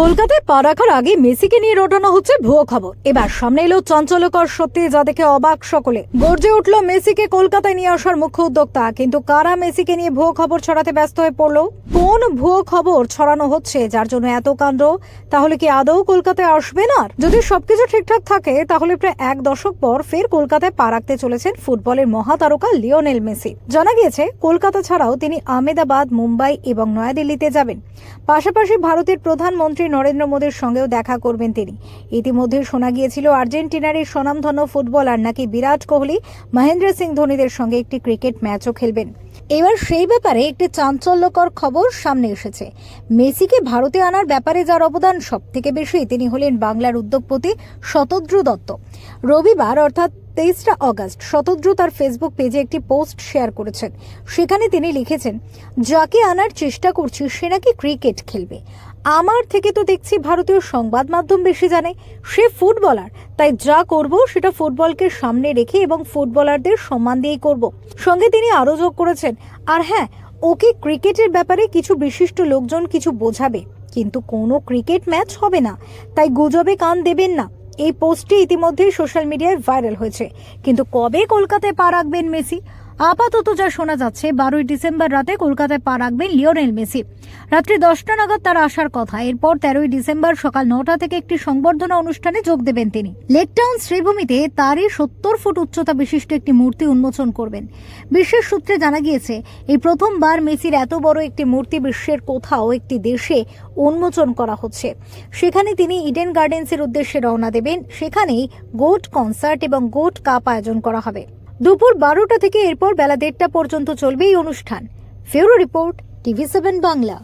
কলকাতায় পা রাখার আগে মেসিকে নিয়ে রটানো হচ্ছে ভুয়ো খবর। এবার সামনে এলো চঞ্চলকর সত্যি যা দেখে অবাক সকলে। গর্জে উঠল মেসিকে কলকাতায় নিয়ে আসার মুখ্য উদ্যোক্তা, কিন্তু কারা মেসিকে নিয়ে ভুয়ো খবর ছড়াতে ব্যস্ত হয়ে পড়ল? কোন ভুয়ো খবর ছড়ানো হচ্ছে যার জন্য এত কাণ্ড? তাহলে কি আদৌ কলকাতায় আসবে না? যদি সবকিছু ঠিকঠাক থাকে, তাহলে প্রায় এক দশক পর ফের কলকাতায় পা রাখতে চলেছেন ফুটবলের মহাতারকা লিওনেল মেসি। জানা গিয়েছে, কলকাতা ছাড়াও তিনি আহমেদাবাদ, মুম্বাই এবং নয়াদিল্লিতে যাবেন। পাশাপাশি ভারতের প্রধানমন্ত্রী নরেন্দ্র মোদীর সঙ্গেও দেখা করবেন তিনি। ইতিমধ্যে শোনা গিয়েছিল, আর্জেন্টিনার এই স্বনামধন্য ফুটবলার নাকি বিরাট কোহলি, মহেন্দ্র সিং ধোনিদের সঙ্গে একটি ক্রিকেট ম্যাচও খেলবেন। এবার সেই ব্যাপারে একটি চাঞ্চল্যকর খবর সামনে এসেছে। মেসিকে ভারতে আনার ব্যাপারে যার অবদান সব থেকে বেশি, তিনি হলেন বাংলার উদ্যোগপতি শতদ্রু দত্ত। রবিবার, অর্থাৎ তেইশটা অগস্ট, শতদ্রু তার ফেসবুক পেজে একটি পোস্ট শেয়ার করেছেন। সেখানে তিনি লিখেছেন, যাকে আনার চেষ্টা করছি, সে নাকি ক্রিকেট খেলবে। আমার থেকে তো দেখছি ভারতীয় সংবাদ মাধ্যম বেশি জানে। সে ফুটবলার। তাই যা করব সেটা ফুটবলকে সামনে রেখে এবং ফুটবলারদের সম্মান দিয়েই করব। সঙ্গে তিনি আরও যোগ করেছেন। আর হ্যাঁ ওকে ক্রিকেটের ব্যাপারে কিছু বিশিষ্ট লোকজন কিছু বোঝাবে। কিন্তু কোনো ক্রিকেট ম্যাচ হবে না। তাই গুজবে কান দেবেন না। এই পোস্টটি ইতিমধ্যেই সোশ্যাল মিডিয়ায় ভাইরাল হয়েছে। কিন্তু কবে কলকাতায় পা রাখবেন মেসি? আপাতত যা শোনা যাচ্ছে, বারোই ডিসেম্বর রাতে কলকাতায় পা রাখবেন লিওনেল মেসি। রাত্রি দশটা নাগাদ তার আসার কথা। এরপর তেরোই ডিসেম্বর সকাল নটা থেকে একটি সংবর্ধনা অনুষ্ঠানে যোগ দেবেন তিনি। লেকটাউন শ্রীভূমিতে তারই সত্তর ফুট উচ্চতা বিশিষ্ট একটি মূর্তি উন্মোচন করবেন। বিশ্বের সূত্রে জানা গিয়েছে, এই প্রথমবার মেসির এত বড় একটি মূর্তি বিশ্বের কোথাও একটি দেশে উন্মোচন করা হচ্ছে। সেখানে তিনি ইডেন গার্ডেন্সের উদ্দেশ্যে রওনা দেবেন। সেখানেই গোট কনসার্ট এবং গোট কাপ আয়োজন করা হবে। দুপুর বারোটা থেকে এরপর বেলা দেড়টা পর্যন্ত চলবে এই অনুষ্ঠান। ফেউরো রিপোর্ট টিভি সেভেন বাংলা।